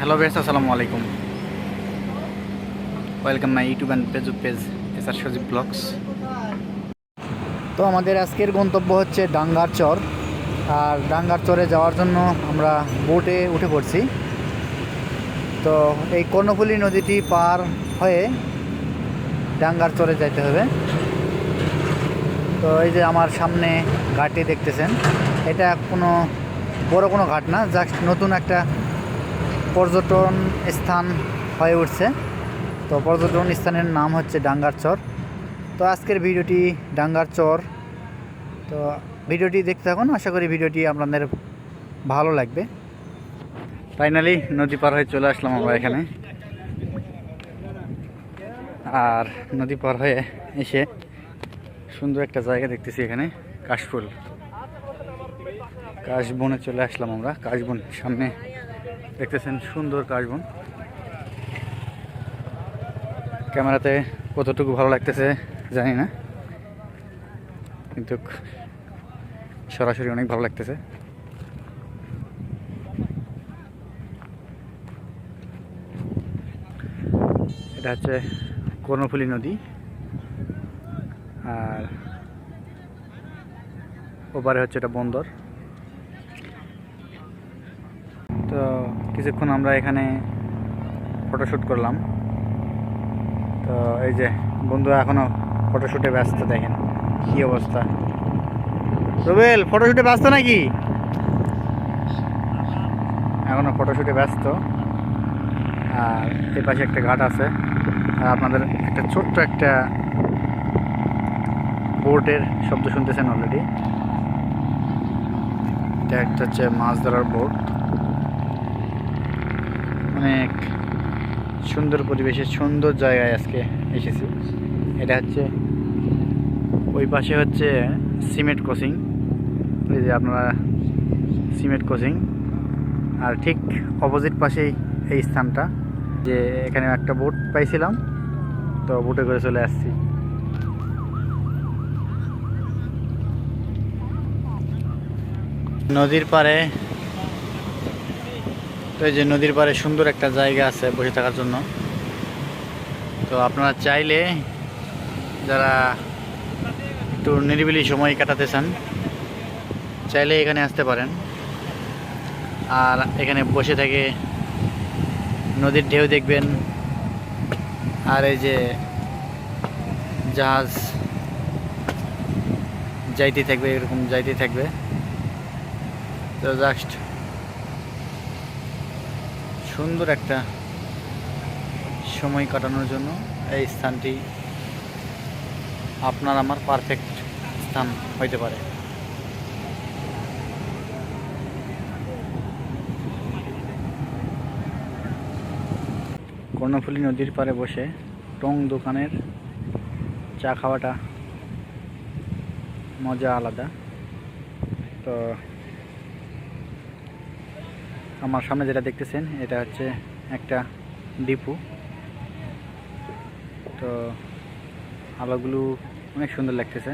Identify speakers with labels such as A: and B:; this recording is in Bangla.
A: হ্যালো বেস আসসালামু আলাইকুম। Welcome my YouTube and Facebook page S R Sajib vlogs তো আমাদের আজকের গন্তব্য হচ্ছে ডাঙ্গার চর। আর ডাঙ্গার চরে যাওয়ার জন্য আমরা বোটে উঠে পড়ছি। তো এই কর্ণফুলী নদীটি পার হয়ে ডাঙ্গার চরে যাইতে হবে। তো এই যে আমার সামনে ঘাটটি দেখতেছেন। এটা কোনো বড় কোনো ঘাট না, জাস্ট নতুন একটা পর্যটন স্থান হয়ে উঠছে। তো পর্যটন স্থানের নাম হচ্ছে ডাঙ্গার চর তো আজকের ভিডিওটি ডাঙ্গার চর তো ভিডিওটি দেখতে থাকুন, আশা করি ভিডিওটি আপনাদের ভালো লাগবে। ফাইনালি নদী পার হয়ে চলে আসলাম আমরা এখানে। আর নদী পার হয়ে এসে সুন্দর একটা জায়গা দেখতেছি এখানে, কাশফুল। কাশবনে চলে আসলাম আমরা, কাশবন সামনে। দেখতেছেন সুন্দর কাশবন। ক্যামেরাতে কতটুকু ভালো লাগতেছে জানি না। কিন্তু সরাসরি অনেক ভালো লাগতেছে। এটা হচ্ছে কর্ণফুলী নদী। আর ওপারে হচ্ছে এটা বন্দর। তো কিছুক্ষণ আমরা এখানে ফটোশ্যুট করলাম। তো এই যে বন্ধুরা এখনও ফটোশ্যুটে ব্যস্ত, দেখেন কি অবস্থা। রুবেল ফটোশ্যুটে ব্যস্ত নাকি? এখনও ফটোশ্যুটে ব্যস্ত। আর এ পাশে একটা ঘাট আছে। আর আপনাদের একটা ছোট্ট একটা বোটের শব্দ শুনতেছেন অলরেডি এটা একটা হচ্ছে মাছ ধরার বোট। অনেক সুন্দর পরিবেশে, সুন্দর জায়গায় আজকে এসেছি। এটা হচ্ছে, ওই পাশে হচ্ছে সিমেন্ট কোচিং এই যে আপনারা সিমেন্ট কোচিং আর ঠিক অপোজিট পাশেই এই স্থানটা, যে এখানে একটা বোট পাইছিলাম, তো বোটে করে চলে আসছি। নদীর পাড়ে তো এই যে নদীর পাড়ে সুন্দর একটা জায়গা আছে বসে থাকার জন্য। তো আপনারা চাইলে যারা একটু নিরিবিলি সময় কাটাতে চান, চাইলে এখানে আসতে পারেন। আর এখানে বসে থেকে নদীর ঢেউ দেখবেন। আর এই যে জাহাজ যাইতে থাকবে, এরকম যাইতে থাকবে। তো জাস্ট সুন্দর একটা সময় কাটানোর জন্য এই স্থানটি আপনার আমার পারফেক্ট স্থান হইতে পারে। কর্ণফুলী নদীর পাড়ে বসে টং দোকানের চা খাওয়াটা মজা আলাদা। তো আমার সামনে যেটা দেখতেছেন এটা হচ্ছে একটা ডিপু। তো আলোগুলো অনেক সুন্দর লাগতেছে।